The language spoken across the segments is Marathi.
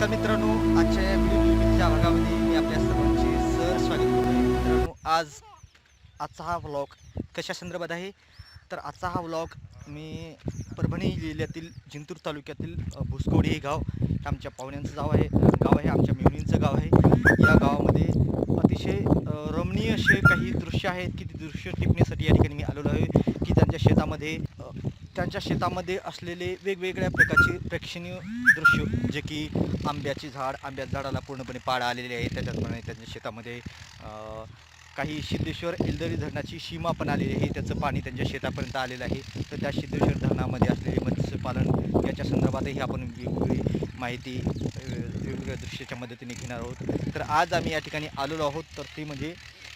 नमस्कार मित्रांनो आजच्या या व्हिडिओ निर्मितीच्या भागामध्ये मी आपल्या सर्वांचे सर स्वागत करतो मित्रांनो आज आजचा हा व्लॉग कशा संदर्भात आहे? तर आजचा हा व्लॉग मी परभणी जिल्ह्यातील जिंतूर तालुक्यातील भुसकोडी हे गाव हे आमच्या पाहुण्यांचं गाव आहे. गाव आहे आमच्या मेवणींचं गाव आहे. या गावामध्ये अतिशय रमणीय असे काही दृश्य आहेत की ती दृश्य टिपण्यासाठी या ठिकाणी मी आलेलो आहे की त्यांच्या शेतामध्ये त्यांच्या शेतामध्ये असलेले वेगवेगळ्या प्रकारचे प्रेक्षणीय दृश्य जे की आंब्याची झाड आंब्याच्या झाडाला पूर्णपणे पाड आलेली आहे त्याच्याचप्रमाणे त्यांच्या शेतामध्ये काही सिद्धेश्वर एलदरी धरणाची सीमा पण आलेली आहे. त्याचं पाणी त्यांच्या शेतापर्यंत आलेलं आहे. तर त्या सिद्धेश्वर धरणामध्ये असलेले मत्स्यपालन याच्या संदर्भातही आपण वेगवेगळी माहिती वेगवेगळ्या दृश्याच्या मदतीने घेणार आहोत. तर आज आम्ही या ठिकाणी आलेलो आहोत. तर ते म्हणजे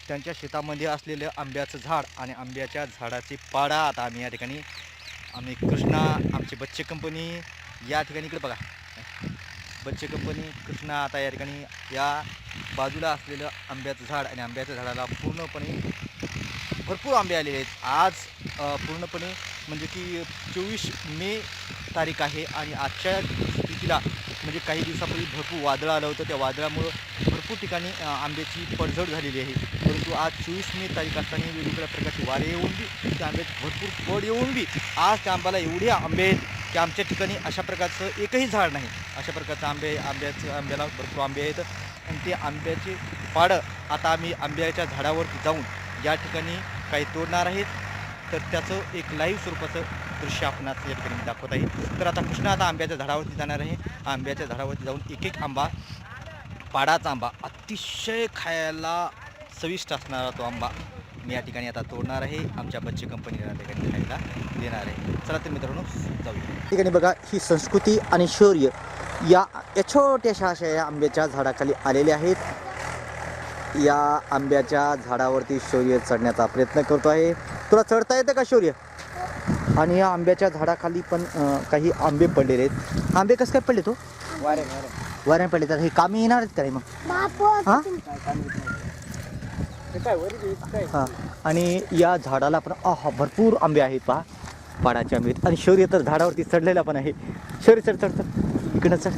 त्यांच्या शेतामध्ये असलेलं आंब्याचं झाड आणि आंब्याच्या झाडाची पाडा. आता आम्ही या ठिकाणी आम्ही कृष्णा आमची बच्चे कंपनी या ठिकाणी इकडे बघा. बच्चे कंपनी कृष्णा आता या ठिकाणी या बाजूला असलेलं आंब्याचं झाड आणि आंब्याच्या झाडाला पूर्णपणे भरपूर आंबे आलेले आहेत. आज पूर्णपणे म्हणजे की चोवीस मे तारीख आहे आणि आजच्या स्थितीला म्हणजे काही दिवसापूर्वी भरपूर वादळ आलं होतं. त्या वादळामुळं भरपूर ठिकाणी आंब्याची पडझड झालेली आहे. परंतु आज चोवीस मे तारीख असताना वेगवेगळ्या प्रकारचे वारे येऊन बी त्या आंब्यात भरपूर पड येऊन बी आज त्या आंब्याला एवढे आंबे आहेत की आमच्या ठिकाणी अशा प्रकारचं एकही झाड नाही. अशा प्रकारचं आंबे आंब्याचं आंब्याला भरपूर आंबे आहेत. आणि ते आंब्याचे पाडं आता आम्ही आंब्याच्या झाडावरती जाऊन या ठिकाणी काही तोडणार आहेत. तर त्याचं एक लाईव्ह स्वरूपाचं दृश्य आपणास या ठिकाणी दाखवत आहे. तर आता कृष्णा आता आंब्याच्या झाडावरती जाणार आहे. आंब्याच्या झाडावरती जाऊन एक एक आंबा पाडाचा आंबा अतिशय खायला चविष्ट असणारा तो आंबा मी या ठिकाणी आता तोडणार आहे. आमच्या बच्चे कंपनीला या ठिकाणी खायला देणार आहे. चला तर मित्रांनो जाऊया. ठिकाणी बघा ही संस्कृती आणि शौर्य या या छोट्याशा अशा या आंब्याच्या झाडाखाली आलेले आहेत. या आंब्याच्या झाडावरती शौर्य चढण्याचा प्रयत्न करतो आहे. तुला चढता येतं का शौर्य? आणि या आंब्याच्या झाडाखाली पण अं, काही आंबे पडलेले आहेत. आंबे कसं काय पडले तो वारे वारे. वाऱ्या पडले तर हे कामी येणार आहेत का रे मग? हां? काय वरी बी काय हां. आणि या झाडाला पण आहा भरपूर आंबे आहेत पहा. पाडाचे आंबे आहेत. आणि शौर्य तर झाडावरती चढलेला पण आहे. शौर्य चढ चढ चढ. इकडं चढ.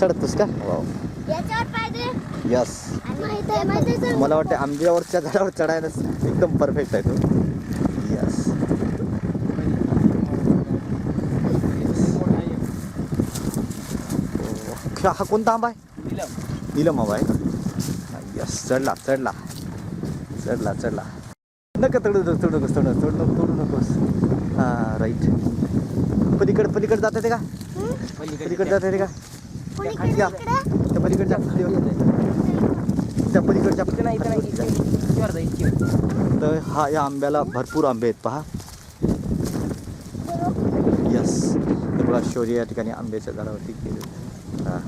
चढतोस का? याच्यावर पाहिजे यस. मला वाटतं आंब्यावरच्या झाडावर चढायला एकदम परफेक्ट आहे तो यस हा कोणता आंबा आहे? दिलं नीलम आंबा आहे का? यस चढला चढला. चढला चढला. नका चढू नको चढू नकोस चढू चढू नको चढू नकोस. हां राईट पलीकडे पलीकडे जात येते का? पलीकडे जात येते का? कोणीकडे या. इकडे. त्या पलीकडच्या. त्या पलीकडच्या. जा. तर हा या आंब्याला भरपूर आंबे आहेत पहा. यस बघा शौर्य या ठिकाणी आंब्याच्या झाडावरती गेले हां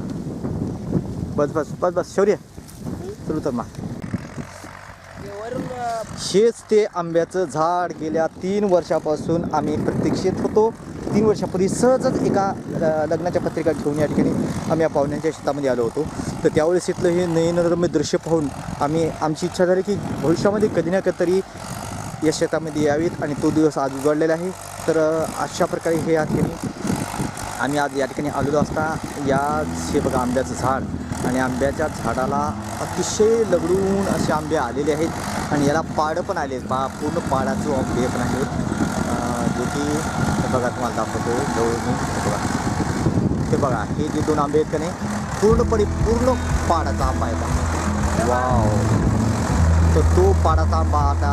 बस बस बस बस शौर्य सुरू तर मा ते हेच ते आंब्याचं झाड गेल्या तीन वर्षापासून आम्ही प्रतीक्षेत होतो. तीन वर्षापूर्वी सहजच एका लग्नाच्या पत्रिका घेऊन या ठिकाणी आम्ही या पाहुण्यांच्या शेतामध्ये आलो होतो. तर त्यावेळेस इथलं हे नयनरम्य दृश्य पाहून आम्ही आमची इच्छा झाली की भविष्यामध्ये कधी ना कधीतरी या शेतामध्ये यावीत आणि तो दिवस आज उघडलेला आहे. तर अशा प्रकारे हे या ठिकाणी आम्ही आज या ठिकाणी आलेलो असता. या हे बघा आंब्याचं झाड आणि आंब्याच्या झाडाला अतिशय लगडून असे आंबे आलेले आहेत आणि याला पाडं पण आले आहेत. पहा पूर्ण पाडाचं आंबे पण आहेत जे की बघा तुम्हाला दाखवतो. जवळ हे बघा. हे बघा हे जे दोन आंबे आहेत का नाही पूर्णपणे पूर्ण पाडाचा आंबा आहे वाव. तर तो पाडाचा आंबा आता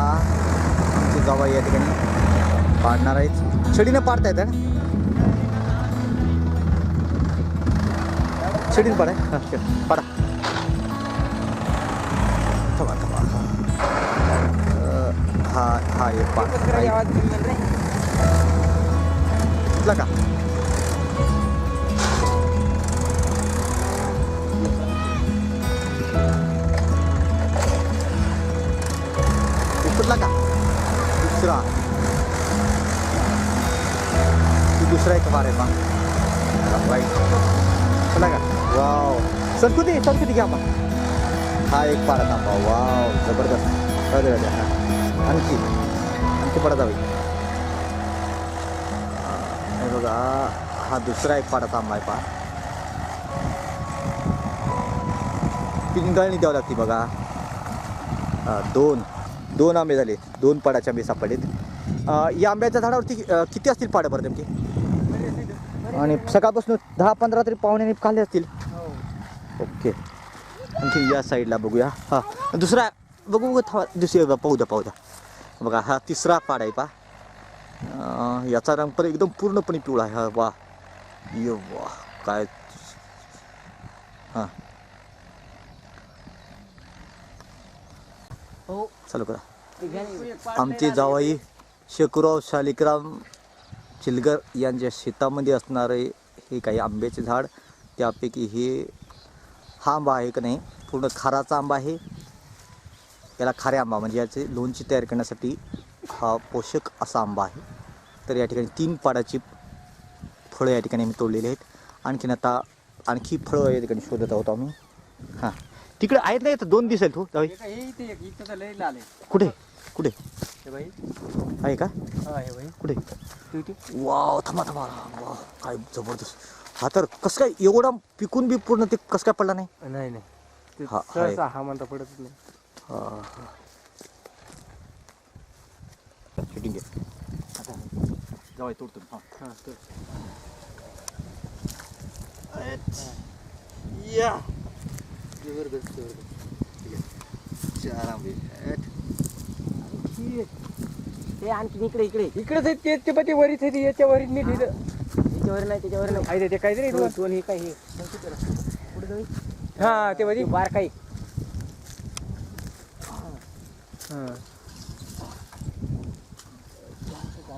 आमची जावा या ठिकाणी पाडणार आहेत. छडीनं पाडता येतं ना? शिड पाडा थांबा थांबा अं, हा हा एक रे कुठला का कुठला का दुसरा। दुसरा एक बार आहे बा राईट का संस्कृती संस्कृती घ्या बा. हा एक पाडा तांबा वाव जबरदस्त. राहू दे हा आणखी. आणखी पडा जावी हे बघा हा दुसरा एक पाडा तांबा आहे पहा. पिंगाळणी द्यावं लागते बघा. दोन. दोन आंबे झाले. दोन पाडाचे आंबे सापडलेत. या आंब्याच्या झाडावरती किती असतील पाडं बरं नेमके? आणि सकाळपासून दहा पंधरा तरी पाहुण्याने खाल्ले असतील. ओके. आणखी या साईडला बघूया. हा. दुसरा बघू बघू थांबा दुसरी पाहू द्या पाहू द्या. बघा हा तिसरा पाड आहे पा याचा रंग पण एकदम पूर्णपणे पिवळा आहे. हा वा. ये वा काय हां. हो. चालू करा. आमचे जावाई शेकुराव शालिकराम चिलगर यांच्या शेतामध्ये असणारे हे काही आंब्याचे झाड त्यापैकी हे हा आंबा आहे का नाही? पूर्ण खाराचा आंबा आहे. याला खाऱ्या आंबा म्हणजे याचे लोणची तयार करण्यासाठी हा पोषक असा आंबा आहे. तर या ठिकाणी तीन पाडाची फळं या ठिकाणी आम्ही तोडलेली आहेत. आणखीन आता आणखी फळं या ठिकाणी शोधत आहोत आम्ही. हां. तिकडे आहेत नाही तर दोन दिसेल तू कुठे? कुठे? हे बाई. आहे का? बाई. कुठे? वाव थांबा थांबा. वा काय जबरदस्त. हा तर कसं काय एवढा पिकून बी पूर्ण ते कसं काय पडला नाही? नाही नाही. ते हा, हा, सहसा हा म्हणता पडतच नाही. शूटिंग घे जाऊ तोडतो हा. हा तर या. जबरदस्त जबरदस्त. आणखी इकडे इकडे. आहेत ते ते पण ते वरीच आहे ते याच्या वरीच नीट इथं त्याच्यावर नाही त्याच्यावर नाही आहे ते काहीतरी दोन दोन हे काय हे? पुढे जाऊ हा ते वरी. बार काही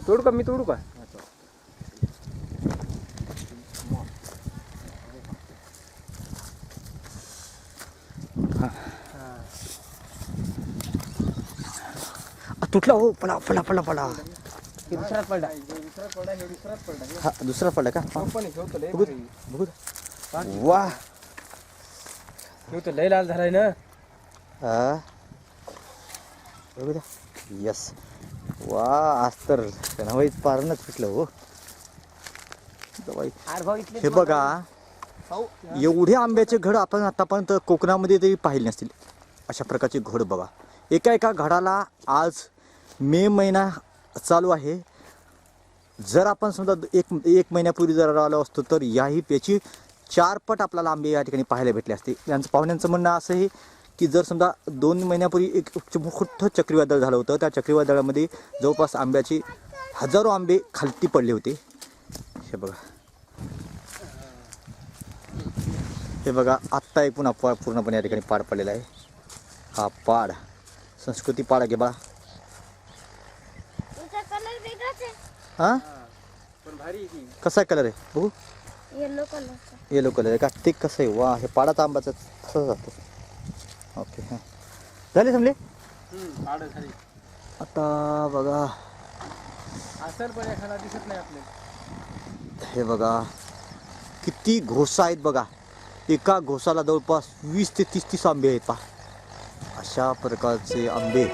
तोडू का? मी तोडू का? तुटला हो पडा पडा पडा पडा हे दुसराच पडला हे हा दुसरा पडला का? बघू. बघू वा. लय लाल झालाय ना. हा. बघू द्या यस वा आज तर नवाईत पारणच पिकलं हो. हे बघा एवढे आंब्याचे घड आपण आतापर्यंत कोकणामध्ये तरी पाहिले नसतील. अशा प्रकारचे घड बघा. एका एका घडाला आज मे महिना चालू आहे. जर आपण समजा एक एक महिन्यापूर्वी जर आलो असतो तर याही पेची चारपट आपल्याला आंबे या ठिकाणी पाहायला भेटले असते. यांचं पाहुण्यांचं म्हणणं असं आहे की जर समजा दोन महिन्यापूर्वी एक मोठं चक्रीवादळ झालं होतं त्या चक्रीवादळामध्ये जवळपास आंब्याचे हजारो आंबे खालती पडले होते. हे बघा. हे बघा आत्ता एक पुन्हा पूर्णपणे या ठिकाणी पाड पडलेला आहे. हा पाड. संस्कृती पाड घे बा तुझा कलर वेगळाच आहे हां? पण भारी आहे ती. कसा कलर आहे? बघू. येलो कलरचा येलो कलर आहे का? ते कसं आहे? वा हे पाडाचा आंबाचं कसं जातं. ओके हां. झाले समले? हम्म, पाडं झाली. आता बघा. असेल पण एखादा दिसत नाही आपल्याला. हे बघा. किती घोसा आहेत बघा. एका घोसाला जवळपास वीस ते तीस तीस आंबे आहेत पा अशा प्रकारचे आंबे.